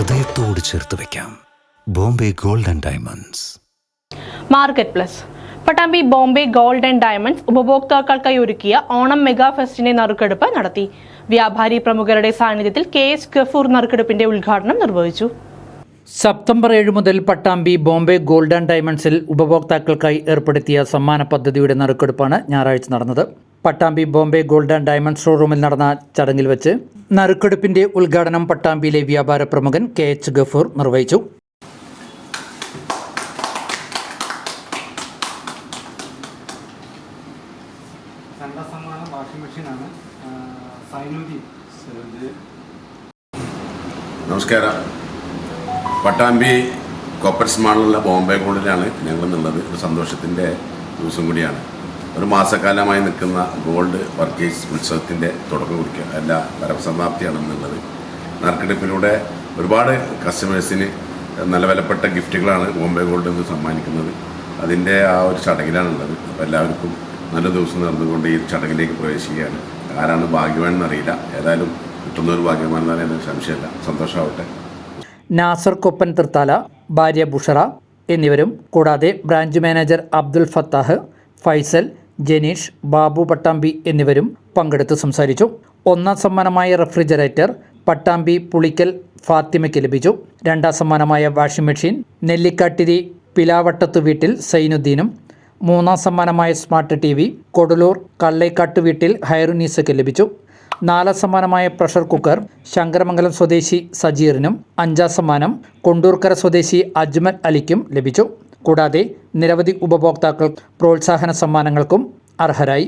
ചേർത്ത് വെക്കാം. Bombay gold and diamonds. Market plus. Pattambi Bombay gold and diamonds ഉപഭോക്താക്കൾക്കായി ഒരുക്കിയ Onam mega ഫെസ്റ്റിന്റെ നറുക്കെടുപ്പ് നടത്തി. വ്യാപാരി പ്രമുഖരുടെ സാന്നിധ്യത്തിൽ കെ എസ് ഗഫൂർ നറുക്കെടുപ്പിന്റെ ഉദ്ഘാടനം നിർവഹിച്ചു. സെപ്റ്റംബർ ഏഴ് മുതൽ പട്ടാമ്പി ബോംബെ ഗോൾഡ് ആൻഡ് ഡയമണ്ട്സിൽ ഉപഭോക്താക്കൾക്കായി ഏർപ്പെടുത്തിയ സമ്മാന പദ്ധതിയുടെ നറുക്കെടുപ്പാണ് ഞായറാഴ്ച നടന്നത്. Pattambi Bombay gold and diamond ഷോറൂമിൽ നടന്ന ചടങ്ങിൽ വെച്ച് നറുക്കെടുപ്പിന്റെ ഉദ്ഘാടനം പട്ടാമ്പിയിലെ വ്യാപാര പ്രമുഖൻ കെ എച്ച് ഗഫൂർ നിർവഹിച്ചു. നമസ്കാരം. പട്ടാമ്പി കോപ്പർസ് മാളിലുള്ള ബോംബെ ഗോൾഡിലാണ് ഞങ്ങൾ എന്നുള്ളത് ഒരു സന്തോഷത്തിന്റെ ദിവസം കൂടിയാണ്. ഒരു മാസക്കാലമായി നിൽക്കുന്ന ഗോൾഡ് വർക്കേഴ്സ് ഉത്സവത്തിന്റെ തുടക്കം കുറിക്കുക. അല്ല പരമസമാപ്തിയാണെന്നുള്ളത്. നറുക്കെടുപ്പിലൂടെ ഒരുപാട് കസ്റ്റമേഴ്സിന് നല്ല വിലപ്പെട്ട ഗിഫ്റ്റുകളാണ് ബോംബെ ഗോൾഡ് എന്ന് സമ്മാനിക്കുന്നത്. അതിന്റെ ആ ഒരു ചടങ്ങിലാണുള്ളത്. അപ്പോൾ എല്ലാവർക്കും നല്ല ദിവസം നടന്നുകൊണ്ട് ഈ ചടങ്ങിലേക്ക് പ്രവേശിക്കുകയാണ്. ആരാണ് ഭാഗ്യവാൻ എന്നറിയില്ല ഏതായാലും കിട്ടുന്ന ഒരു ഭാഗ്യവാൻ എന്നാലും എനിക്ക് സംശയമില്ല. സന്തോഷമാവട്ടെ. നാസർ കൊപ്പൻ തൃത്താല ഭാര്യ ബുഷറ എന്നിവരും കൂടാതെ ബ്രാഞ്ച് മാനേജർ അബ്ദുൽ ഫത്താഹ് ഫൈസൽ ജനീഷ് ബാബു പട്ടാമ്പി എന്നിവരും പങ്കെടുത്ത് സംസാരിച്ചു. ഒന്നാം സമ്മാനമായ റെഫ്രിജറേറ്റർ പട്ടാമ്പി പുളിക്കൽ ഫാത്തിമയ്ക്ക് ലഭിച്ചു. രണ്ടാം സമ്മാനമായ വാഷിംഗ് മെഷീൻ നെല്ലിക്കാട്ടിരി പിലാവട്ടത്ത് വീട്ടിൽ സൈനുദ്ദീനും. മൂന്നാം സമ്മാനമായ smart T V Kodulur Kallekkatt വീട്ടിൽ ഹൈറുനീസയ്ക്ക് ലഭിച്ചു. നാലാം സമ്മാനമായ പ്രഷർ കുക്കർ ശങ്കരമംഗലം സ്വദേശി സജീറിനും അഞ്ചാം സമ്മാനം കൊണ്ടൂർക്കര സ്വദേശി അജ്മൽ അലിക്കും ലഭിച്ചു. കൂടാതെ നിരവധി ഉപഭോക്താക്കൾ പ്രോത്സാഹന സമ്മാനങ്ങൾക്കും അർഹരായി.